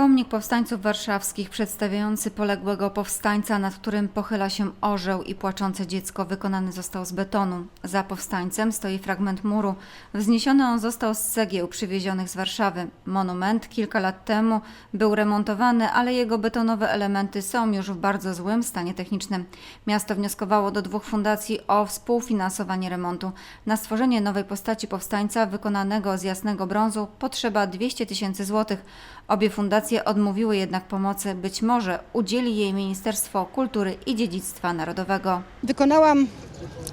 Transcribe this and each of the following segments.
Pomnik powstańców warszawskich przedstawiający poległego powstańca, nad którym pochyla się orzeł i płaczące dziecko, wykonany został z betonu. Za powstańcem stoi fragment muru. Wzniesiony on został z cegieł przywiezionych z Warszawy. Monument kilka lat temu był remontowany, ale jego betonowe elementy są już w bardzo złym stanie technicznym. Miasto wnioskowało do dwóch fundacji o współfinansowanie remontu. Na stworzenie nowej postaci powstańca wykonanego z jasnego brązu potrzeba 200 tysięcy złotych. Obie fundacje odmówiły jednak pomocy. Być może udzieli jej Ministerstwo Kultury i Dziedzictwa Narodowego. Wykonałam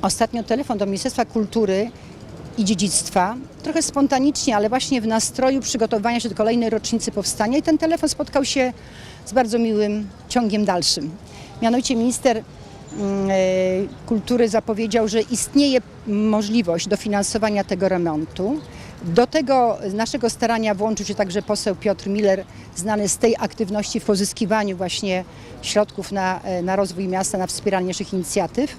ostatnio telefon do Ministerstwa Kultury i Dziedzictwa, trochę spontanicznie, ale właśnie w nastroju przygotowania się do kolejnej rocznicy powstania i ten telefon spotkał się z bardzo miłym ciągiem dalszym. Mianowicie minister mm, e, kultury zapowiedział, że istnieje możliwość dofinansowania tego remontu. Do tego naszego starania włączył się także poseł Piotr Miller, znany z tej aktywności w pozyskiwaniu właśnie środków na, e, na rozwój miasta, na wspieranie naszych inicjatyw.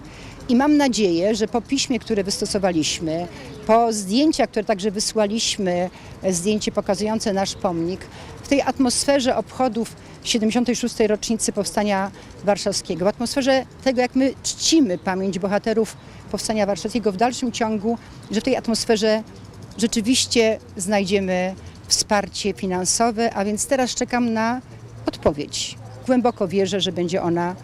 I mam nadzieję, że po piśmie, które wystosowaliśmy, po zdjęciach, które także wysłaliśmy, e, zdjęcie pokazujące nasz pomnik, w tej atmosferze obchodów 76. rocznicy Powstania Warszawskiego, w atmosferze tego, jak my czcimy pamięć bohaterów Powstania Warszawskiego w dalszym ciągu, że w tej atmosferze rzeczywiście znajdziemy wsparcie finansowe, a więc teraz czekam na odpowiedź. Głęboko wierzę, że będzie ona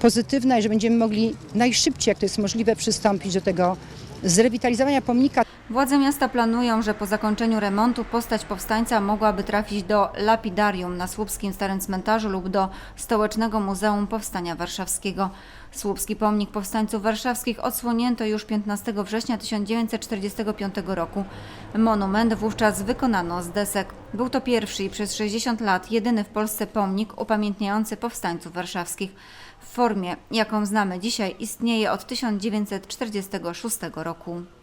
pozytywna i że będziemy mogli najszybciej, jak to jest możliwe, przystąpić do tego zrewitalizowania pomnika. Władze miasta planują, że po zakończeniu remontu postać powstańca mogłaby trafić do lapidarium na Słupskim Starym Cmentarzu lub do Stołecznego Muzeum Powstania Warszawskiego. Słupski pomnik powstańców warszawskich odsłonięto już 15 września 1945 roku. Monument wówczas wykonano z desek. Był to pierwszy i przez 60 lat jedyny w Polsce pomnik upamiętniający powstańców warszawskich. W formie, jaką znamy dzisiaj, istnieje od 1946 roku.